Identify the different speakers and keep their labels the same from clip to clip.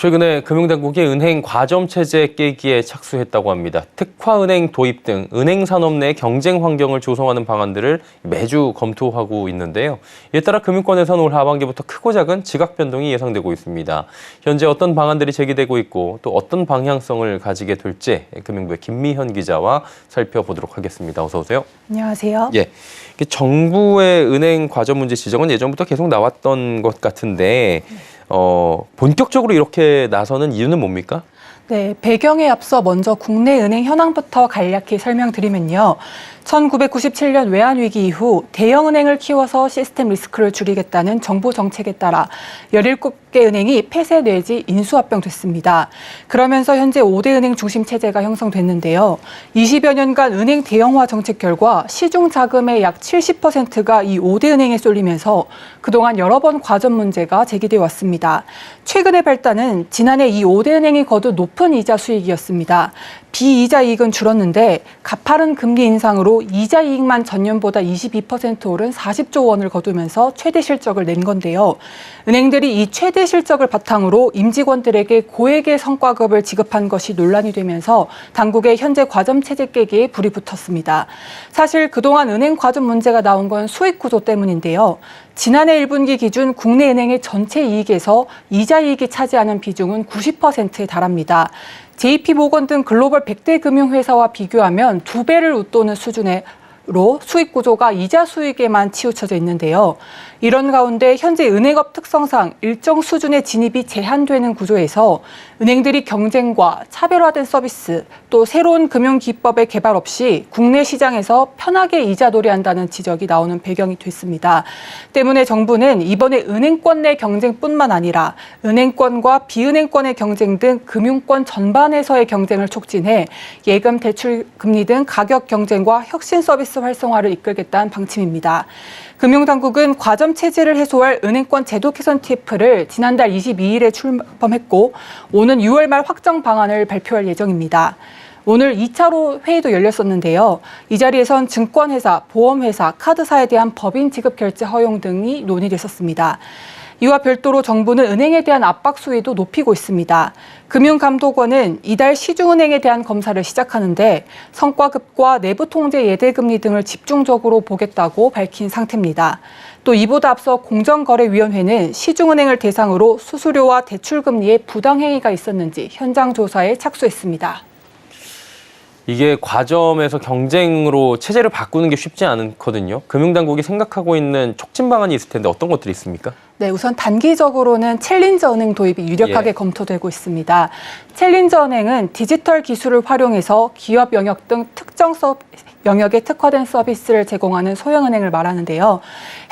Speaker 1: 최근에 금융당국이 은행 과점 체제 깨기에 착수했다고 합니다. 특화은행 도입 등 은행 산업 내 경쟁 환경을 조성하는 방안들을 매주 검토하고 있는데요. 이에 따라 금융권에서는 올 하반기부터 크고 작은 지각 변동이 예상되고 있습니다. 현재 어떤 방안들이 제기되고 있고 또 어떤 방향성을 가지게 될지 금융부의 김미현 기자와 살펴보도록 하겠습니다. 어서 오세요.
Speaker 2: 안녕하세요.
Speaker 1: 예. 정부의 은행 과점 문제 지적은 예전부터 계속 나왔던 것 같은데 어, 본격적으로 이렇게 나서는 이유는 뭡니까?
Speaker 2: 네, 배경에 앞서 먼저 국내 은행 현황부터 간략히 설명드리면요. 1997년 외환위기 이후 대형은행을 키워서 시스템 리스크를 줄이겠다는 정부 정책에 따라 17개 은행이 폐쇄 내지 인수합병됐습니다. 그러면서 현재 5대 은행 중심 체제가 형성됐는데요. 20여 년간 은행 대형화 정책 결과 시중 자금의 약 70%가 이 5대 은행에 쏠리면서 그동안 여러 번 과점 문제가 제기돼 왔습니다. 최근의 발단은 지난해 이 5대 은행이 거둔 높은 이자 수익이었습니다. 비이자 이익은 줄었는데 가파른 금리 인상으로 이자 이익만 전년보다 22% 오른 40조 원을 거두면서 최대 실적을 낸 건데요. 은행들이 이 최대 실적을 바탕으로 임직원들에게 고액의 성과급을 지급한 것이 논란이 되면서 당국의 현재 과점 체제 깨기에 불이 붙었습니다. 사실 그동안 은행 과점 문제가 나온 건 수익 구조 때문인데요. 지난해 1분기 기준 국내 은행의 전체 이익에서 이자 이익이 차지하는 비중은 90%에 달합니다. JP모건 등 글로벌 100대 금융회사와 비교하면 두 배를 웃도는 수준의 로 수익 구조가 이자 수익에만 치우쳐져 있는데요. 이런 가운데 현재 은행업 특성상 일정 수준의 진입이 제한되는 구조에서 은행들이 경쟁과 차별화된 서비스 또 새로운 금융 기법의 개발 없이 국내 시장에서 편하게 이자 놀이한다는 지적이 나오는 배경이 됐습니다. 때문에 정부는 이번에 은행권 내 경쟁뿐만 아니라 은행권과 비은행권의 경쟁 등 금융권 전반에서의 경쟁을 촉진해 예금 대출 금리 등 가격 경쟁과 혁신 서비스 활성화를 이끌겠다는 방침입니다. 금융당국은 과점 체제를 해소할 은행권 제도 개선 TF를 지난달 22일에 출범했고 오는 6월 말 확정 방안을 발표할 예정입니다. 오늘 2차로 회의도 열렸었는데요. 이 자리에선 증권회사, 보험회사, 카드사에 대한 법인 지급 결제 허용 등이 논의됐었습니다. 이와 별도로 정부는 은행에 대한 압박 수위도 높이고 있습니다. 금융감독원은 이달 시중은행에 대한 검사를 시작하는데 성과급과 내부 통제 예대금리 등을 집중적으로 보겠다고 밝힌 상태입니다. 또 이보다 앞서 공정거래위원회는 시중은행을 대상으로 수수료와 대출금리에 부당행위가 있었는지 현장 조사에 착수했습니다.
Speaker 1: 이게 과점에서 경쟁으로 체제를 바꾸는 게 쉽지 않거든요. 금융당국이 생각하고 있는 촉진 방안이 있을 텐데 어떤 것들이 있습니까?
Speaker 2: 네, 우선 단기적으로는 챌린저 은행 도입이 유력하게
Speaker 1: 예.
Speaker 2: 검토되고 있습니다. 챌린저 은행은 디지털 기술을 활용해서 기업 영역 등 특정 서 영역에 특화된 서비스를 제공하는 소형 은행을 말하는데요.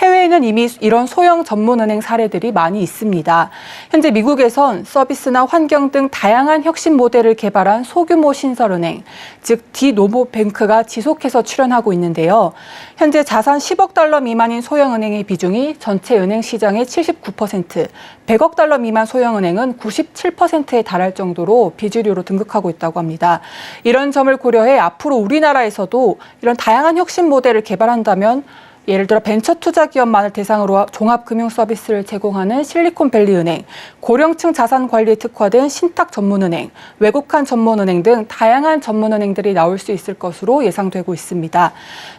Speaker 2: 해외에는 이미 이런 소형 전문 은행 사례들이 많이 있습니다. 현재 미국에선 서비스나 환경 등 다양한 혁신 모델을 개발한 소규모 신설 은행, 즉 디노보뱅크가 지속해서 출연하고 있는데요. 현재 자산 10억 달러 미만인 소형 은행의 비중이 전체 은행 시장의 79%, 100억 달러 미만 소형 은행은 97%에 달할 정도로 비주류로 등극하고 있다고 합니다. 이런 점을 고려해 앞으로 우리나라에서도 이런 다양한 혁신 모델을 개발한다면 예를 들어 벤처 투자 기업만을 대상으로 종합 금융 서비스를 제공하는 실리콘밸리 은행, 고령층 자산 관리에 특화된 신탁 전문 은행, 외국한 전문 은행 등 다양한 전문 은행들이 나올 수 있을 것으로 예상되고 있습니다.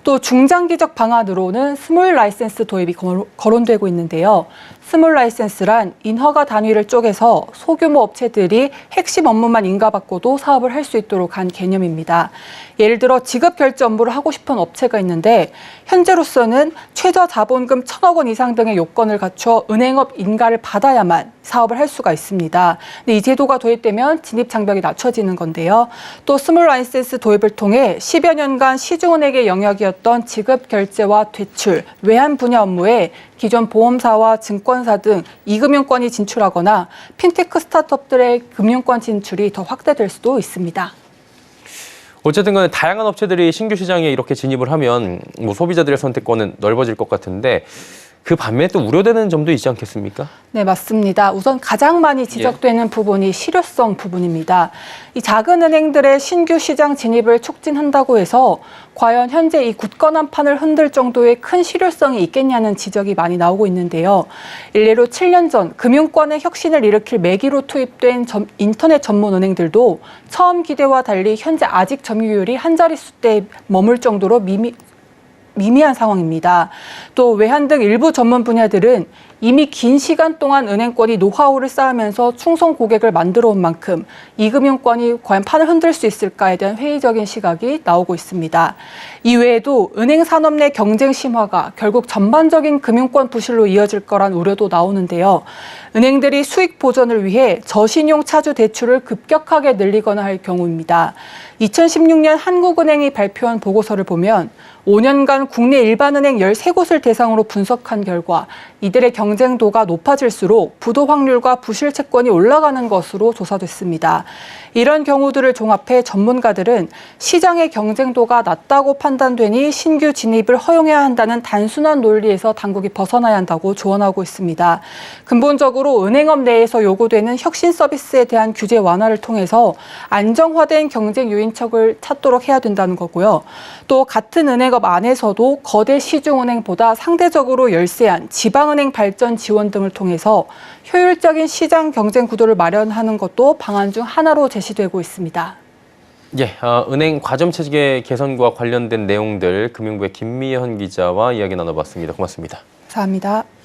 Speaker 2: 또 중장기적 방안으로는 스몰 라이센스 도입이 거론되고 있는데요. 스몰 라이센스란 인허가 단위를 쪼개서 소규모 업체들이 핵심 업무만 인가받고도 사업을 할 수 있도록 한 개념입니다. 예를 들어 지급 결제 업무를 하고 싶은 업체가 있는데 현재로서는 최저 자본금 천억 원 이상 등의 요건을 갖춰 은행업 인가를 받아야만 사업을 할 수가 있습니다. 근데 이 제도가 도입되면 진입 장벽이 낮춰지는 건데요. 또 스몰 라이센스 도입을 통해 10여 년간 시중은행의 영역이었던 지급 결제와 대출, 외환 분야 업무에 기존 보험사와 증권사 등 이금융권이 진출하거나 핀테크 스타트업들의 금융권 진출이 더 확대될 수도 있습니다.
Speaker 1: 어쨌든 간에 다양한 업체들이 신규 시장에 이렇게 진입을 하면 뭐 소비자들의 선택권은 넓어질 것 같은데 그 반면에 또 우려되는 점도 있지 않겠습니까?
Speaker 2: 네, 맞습니다. 우선 가장 많이 지적되는 부분이 실효성 부분입니다. 이 작은 은행들의 신규 시장 진입을 촉진한다고 해서 과연 현재 이 굳건한 판을 흔들 정도의 큰 실효성이 있겠냐는 지적이 많이 나오고 있는데요. 일례로 7년 전 금융권의 혁신을 일으킬 매기로 투입된 점- 인터넷 전문 은행들도 처음 기대와 달리 현재 아직 점유율이 한 자릿수 대에 머물 정도로 미미, 미미한 상황입니다. 또 외환 등 일부 전문 분야들은 이미 긴 시간 동안 은행권이 노하우를 쌓으면서 충성 고객을 만들어 온 만큼 이 금융권이 과연 판을 흔들 수 있을까에 대한 회의적인 시각이 나오고 있습니다. 이외에도 은행 산업 내 경쟁 심화가 결국 전반적인 금융권 부실로 이어질 거란 우려도 나오는데요. 은행들이 수익 보전을 위해 저신용 차주 대출을 급격하게 늘리거나 할 경우입니다. 2016년 한국은행이 발표한 보고서를 보면 5년간 국내 일반은행 13곳을 대상으로 분석한 결과 이들의 경 쟁도가 높아질수록 부도 확률과 부실 채권이 올라가는 것으로 조사됐습니다. 이런 경우들을 종합해 전문가들은 시장의 경쟁도가 낮다고 판단되니 신규 진입을 허용해야 한다는 단순한 논리에서 당국이 벗어나야 한다고 조언하고 있습니다. 근본적으로 은행업 내에서 요구되는 혁신 서비스에 대한 규제 완화를 통해서 안정화된 경쟁 유인척을 찾도록 해야 된다는 거고요. 또 같은 은행업 안에서도 거대 시중은행보다 상대적으로 열세한 지방은행 발전 지원 등을 통해서 효율적인 시장 경쟁 구도를 마련하는 것도 방안 중 하나로 제시되고 있습니다.
Speaker 1: 예, 어, 은행 과점 체계 개선과 관련된 내용들 금융부의 김미현 기자와 이야기 나눠봤습니다. 고맙습니다.
Speaker 2: 감사합니다.